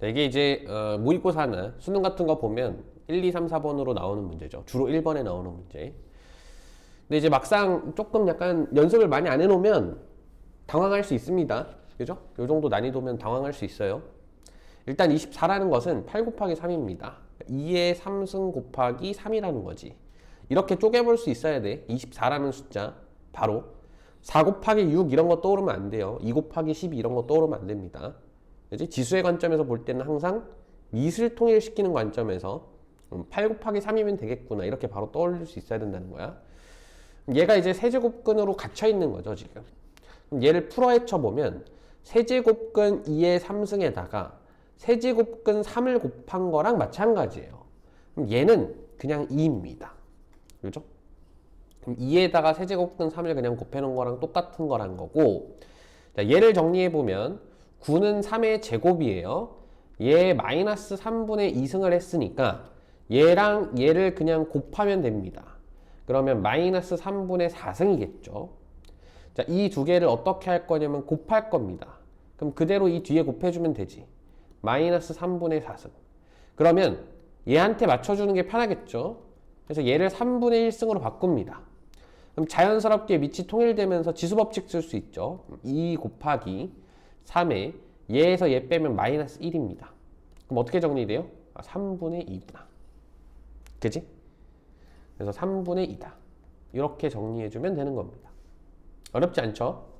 자, 이게 이제 어, 모의고사나 수능 같은 거 보면 1, 2, 3, 4번으로 나오는 문제죠. 주로 1번에 나오는 문제. 근데 이제 막상 조금 약간 연습을 많이 안 해놓으면 당황할 수 있습니다. 그죠? 요 정도 난이도면 당황할 수 있어요. 일단 24라는 것은 8 곱하기 3입니다. 2의 3승 곱하기 3이라는 거지. 이렇게 쪼개볼 수 있어야 돼. 24라는 숫자. 바로. 4 곱하기 6 이런 거 떠오르면 안 돼요. 2 곱하기 12 이런 거 떠오르면 안 됩니다. 그지? 지수의 관점에서 볼 때는 항상 미술 통일시키는 관점에서 음, 8 곱하기 3이면 되겠구나. 이렇게 바로 떠올릴 수 있어야 된다는 거야. 얘가 이제 세제곱근으로 gat혀 있는 거죠, 지금. 얘를 풀어 헤쳐보면 세제곱근 2의 3승에다가 세제곱근 3을 곱한 거랑 마찬가지예요. 그럼 얘는 그냥 2입니다. 그죠? 그럼 2에다가 세제곱근 3을 그냥 곱해놓은 거랑 똑같은 거란 거고 자, 얘를 정리해보면 9는 3의 제곱이에요. 얘 마이너스 3분의 2승을 했으니까 얘랑 얘를 그냥 곱하면 됩니다. 그러면 마이너스 3분의 4승이겠죠. 자, 이 두 개를 어떻게 할 거냐면 곱할 겁니다. 그럼 그대로 이 뒤에 곱해주면 되지. 마이너스 3분의 4승. 그러면 얘한테 맞춰주는 게 편하겠죠. 그래서 얘를 3분의 1승으로 바꿉니다. 그럼 자연스럽게 밑이 통일되면서 지수법칙 쓸 수 있죠. 2 곱하기 3에 얘에서 얘 빼면 마이너스 1입니다. 그럼 어떻게 정리돼요? 아, 3분의 2구나. 그지? 그래서 3분의 2다. 이렇게 정리해주면 되는 겁니다. 어렵지 않죠?